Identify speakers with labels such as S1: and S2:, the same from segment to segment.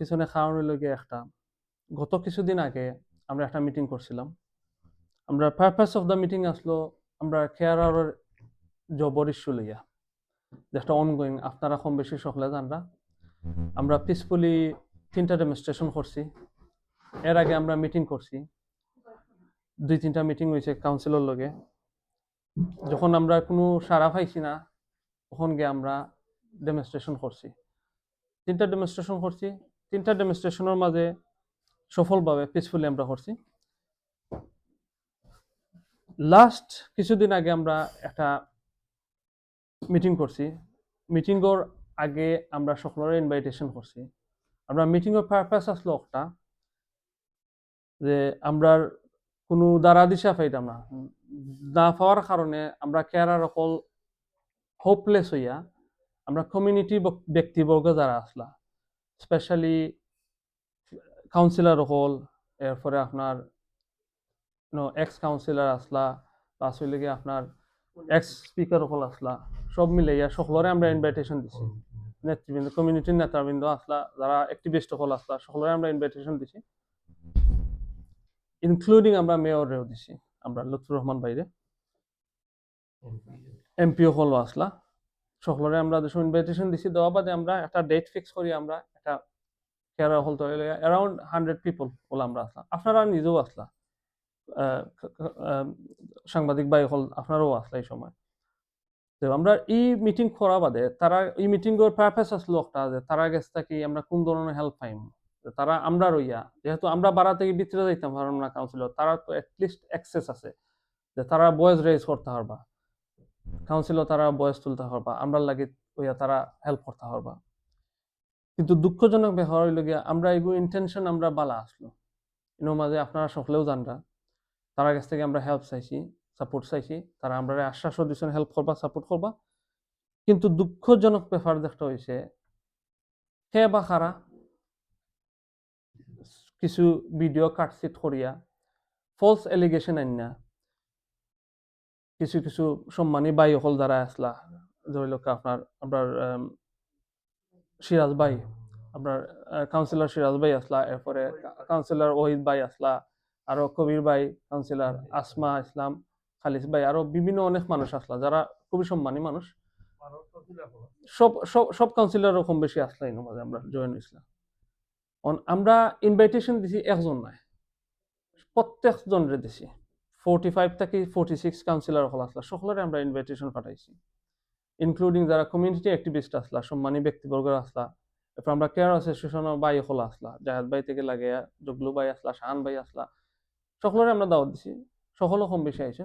S1: পিছনে হইল গিয়ে একটা, গত কিছুদিন আগে আমরা একটা মিটিং করছিলাম। আমরা পারপাস অফ দ্য মিটিং আসলো, আমরা কেয়ারারের জবর ইস্যু লইয়া। যে একটা অনগোয়িং আপনারা কম বেশি সকলে জানরা আমরা পিসফুলি তিনটা ডেমনস্ট্রেশন করছি। এর আগে আমরা মিটিং করছি। দুই তিনটা মিটিং হয়েছে কাউন্সিলর লগে। যখন আমরা কোনো সারা পাইছি না, তখন গিয়ে আমরা ডেমনস্ট্রেশন করছি। তিনটা ডেমনস্ট্রেশন করছি। তিনটা ডেমনস্ট্রেশনের মাঝে সফলভাবে পিসফুলি আমরা করছি লাস্ট কিছুদিন আগে আমরা একটা মিটিং করছি। মিটিংর আগে আমরা সকলের ইনভাইটেশন করছি। আমরা মিটিংয়ের পারপাস আসলো একটা, যে আমরা কোনো দ্বারা দিশা পাইতাম না। না পাওয়ার কারণে আমরা কেয়ারার অকল হোপলেস হইয়া, আমরা কমিউনিটি ব্যক্তিবর্গ যারা আসলা স্পেশালি কাউন্সিলর হল এরপরে আপনার এক্স কাউন্সিলর আসলা প্লাস হইলে গিয়ে আপনার এক্স স্পিকার হল আসলা সব মিলে ইয়া সকলরে আমরা ইনভাইটেশন দিছি। নেতৃবৃন্দ কমিউনিটির নেতাবৃন্দ আসলা যারা অ্যাক্টিভিস্ট হল আসলা সকলরে আমরা ইনভাইটেশন দিছি। ইনক্লুডিং আমরা মেয়রেও দিছি আমরা লুৎফুর রহমান বাইরে এমপিও হল আসলা। সকলরে আমরা দেশে ইনভাইটেশন দিছি দেওয়া বাদে আমরা একটা ডেট ফিক্স করি, আমরা একটা কেয়ারা হল তো অ্যারাউন্ড হান্ড্রেড পিপল হল আমরা আসলাম। আপনারা নিজেও আসলা। সাংবাদিক ভাই হল আপনারাও আসলা এই সময়। তো আমরা এই মিটিং করা বাদে তারা, এই মিটিং এর পারপাস আসলো একটা যে তারা গেছে থাকি আমরা কোন ধরনের হেল্প পাইম? তারা আমরা রইয়া, যেহেতু আমরা বাড়া থেকে ভিতরে যাইতাম পারলাম না তারা তো অ্যাটলিস্ট অ্যাক্সেস আছে। যে তারা বয়েস রেজ করতে পারবা। কাউন্সিলর তারা বয়স তুলতে পারবা আমরা লাগে ওইয়া তারা হেল্প করতে পারবা। কিন্তু দুঃখজনক ব্যাপার হইল গিয়া, আমরা এগুলো ইন্টেনশন আমরা বালা আসলো। এর মাঝে আপনারা সকলেও জানরা তারা কাছ থেকে আমরা হেল্প চাইছি সাপোর্ট চাইছি, তারা আমরা আশ্বাসও দিচ্ছেন হেল্প করবা সাপোর্ট করবা। কিন্তু দুঃখজনক ব্যাপার দেখতে হয়েছে হে বা খারা কিছু ভিডিও কাটসিট করিয়া ফলস এলিগেশন আইনা কিছু কিছু সম্মানী বাই হল দ্বারা আসলা। ধরি লোক আপনার আপনার সিরাজ ভাই, আপনার কাউন্সিলর সিরাজ ভাই আসলা, এরপরে কাউন্সিলর ওহিদ ভাই আসলা, আরও কবির ভাই কাউন্সিলর আসমা ইসলাম, খালিস ভাই, আরও বিভিন্ন অনেক মানুষ আসলা, যারা খুবই সম্মানী মানুষ। সব সব সব কাউন্সিলর কম বেশি আসলাই না মাঝে আমরা, জয়েন ইসলাম আমরা ইনভাইটেশন দিছি একজন নাই প্রত্যেক জনরে দিছি। ফোর্টি ফাইভ থেকে ফোর্টি সিক্স কাউন্সিলর হল আসলা সকলের আমরা ইনভাইটেশন পাঠাইছি। ইনক্লুডিং যারা কমিউনিটি অ্যাক্টিভিস্ট আসলা, সম্মানী ব্যক্তিবর্গ আসলা, এরপর আমরা কেয়ার অ্যাসোসিয়েশনের বাই হল আসলা জাহাদ ভাই থেকে লাগে জগলু ভাই আসলা, শাহান ভাই আসলা সকলের আমরা দাওয়াত দিছি। সকলও কম বেশি আইছে।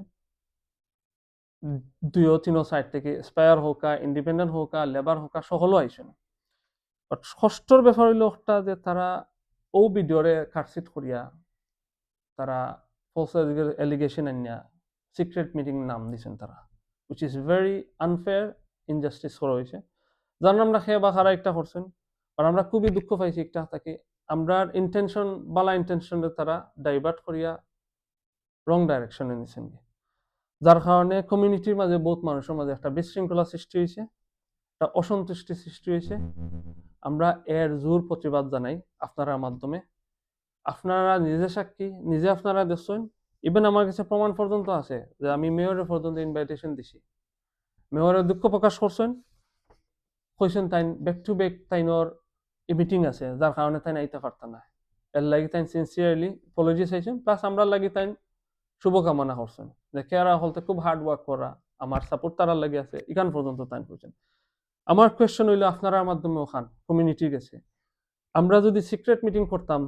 S1: দুইও তিনও সাইড থেকে স্পায়ার হোকা ইন্ডিপেন্ডেন্ট হোকা লেবার হোকা সকলও আইছেন বাট ষষ্ঠর ব্যাপার হইল যে তারা ও ভিডিওরে কাটসিট করিয়া তারা ফলস এলিগেশন আনিয়া সিক্রেট মিটিং নাম দিয়েছেন তারা which is very unfair injustice করা হয়েছে। যার আমরা খেয়ে বা খারা একটা করছেন, আর আমরা খুবই দুঃখ পাইছি একটা তাকে। আমরা ইন্টেনশন বালা ইন্টেনশনে তারা ডাইভার্ট করিয়া রং ডাইরেকশনে নিছেন যার কারণে কমিউনিটির মাঝে বহুত মানুষের মাঝে একটা বিশৃঙ্খলা সৃষ্টি হয়েছে, একটা অসন্তুষ্টি সৃষ্টি হয়েছে। আমরা এর জোর প্রতিবাদ জানাই আপনার মাধ্যমে। আপনারা নিজে সাক্ষী, নিজে আপনারা দেখছেন। ইভেন আমার কাছে প্রমাণ পর্যন্ত আছে যে আমি মেয়রের পর্যন্ত ইনভাইটেশন দিছি। মেয়রের দুঃখ প্রকাশ করছেন। কইছেন তাই ব্যাক টু ব্যাক তাইনর মিটিং আছে, যার কারণে তাই আইতে পারতাম না। এর লাগি তাই সিনসিয়ারলি পলজি চাইছেন প্লাস আমরা লাগি তাই শুভকামনা করছেন। যে কেয়ারা হলতে খুব হার্ড ওয়ার্ক করা, আমার সাপোর্ট তারা লাগে আছে ইখান পর্যন্ত তাই করছেন আমার কোয়েশ্চেন হইল, আপনারা মাধ্যমে ওখান কমিউনিটি গেছে। আমরা যদি সিক্রেট মিটিং করতাম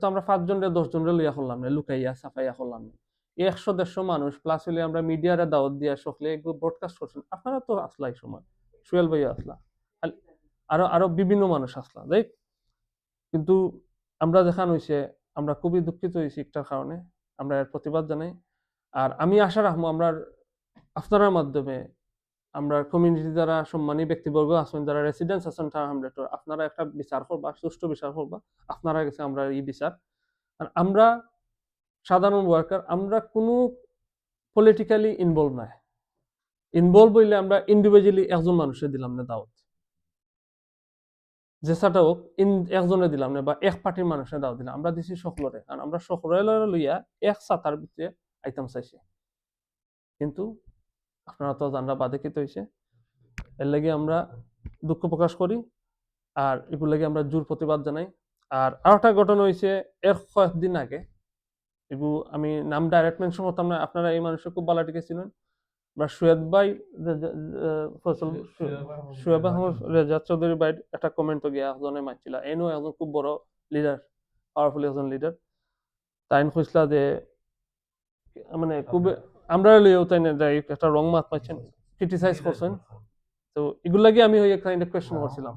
S1: তো আমরা পাঁচজন রে, দশজন রে লইয়া করলাম না লুকাইয়া সাফাইয়া করলাম না একশো, দেড়শো মানুষ প্লাস হইলে আমরা মিডিয়ারে দাওয়াত দিয়া সকলে এগুলো ব্রডকাস্ট করছেন। আপনারা তো আসলা এই সময় সুয়েল ভাইয়া আসলা। আরও আরও বিভিন্ন মানুষ আসলা তাই কিন্তু আমরা দেখান হয়েছে আমরা খুবই দুঃখিত হয়েছি একটার কারণে। আমরা এর প্রতিবাদ জানাই। আর আমি আশা রাখব, আমরা আপনার মাধ্যমে আমরা কমিউনিটি যারা সম্মানী ব্যক্তিবর্গ আছেন, যারা রেসিডেন্স আছেন টার হামলেটর আপনারা একটা বিচার করবা, সুষ্ঠু বিচার করবা। আপনারা গেছে আমরা এই বিচার। আর আমরা সাধারণ ওয়ার্কার আমরা কোনো পলিটিক্যালি ইনভলভ নাই। ইনভলভ হইলে আমরা ইন্ডিভিজুয়ালি একজন মানুষের দিলাম না দাওয়াত। জেসাটা হোক একজনে দিলাম না বা এক পার্টির মানুষে দাও দিলাম। আমরা দিছি সকলরে। কারণ আমরা সকলে লইয়া এক সাতার ভিতরে আইটেম চাইছি। কিন্তু আপনারা তো জানরা বাদে কি হয়েছে এর লাগে আমরা দুঃখ প্রকাশ করি আর এগুলো লাগে আমরা জোর প্রতিবাদ জানাই। আর আর একটা ঘটনা হয়েছে এর কয়েকদিন আগে এগু আমি নাম ডাইরেক্ট মেনশন করতাম না আপনারা এই মানুষের খুব ভালো টিকে ছিলেন। বা সুয়েদ ভাই ফসল সুয়েব আহমদ রেজাদ চৌধুরী ভাই একটা কমেন্ট গিয়া একজনে মাতিছিল এনো একজন খুব বড় লিডার পাওয়ারফুল একজন লিডার তাইন কইসলা যে মানে খুব আমরা লইও তাই না যাই একটা রং মাত পাইছেন ক্রিটিসাইজ করছেন। তো এগুলো লাগে আমি ওই একটা কোয়েশ্চেন করছিলাম।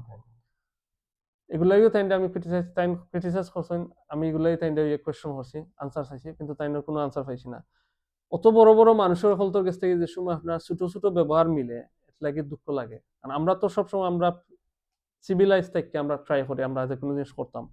S1: এগুলাইও তাই আমি ক্রিটিসাইজ তাই ক্রিটিসাইজ করছেন আমি এগুলাই তাই ইয়ে কোয়েশ্চেন করছি আনসার চাইছি কিন্তু তাই কোনো আনসার পাইছি না। অত বড় বড় মানুষের হলতর কাছ থেকে যে সময় আপনার ছোট ছোট ব্যবহার মিলে এটা লাগে দুঃখ লাগে। কারণ আমরা তো সবসময় আমরা সিভিলাইজ থেকে আমরা ট্রাই করি আমরা যে কোনো জিনিস করতাম।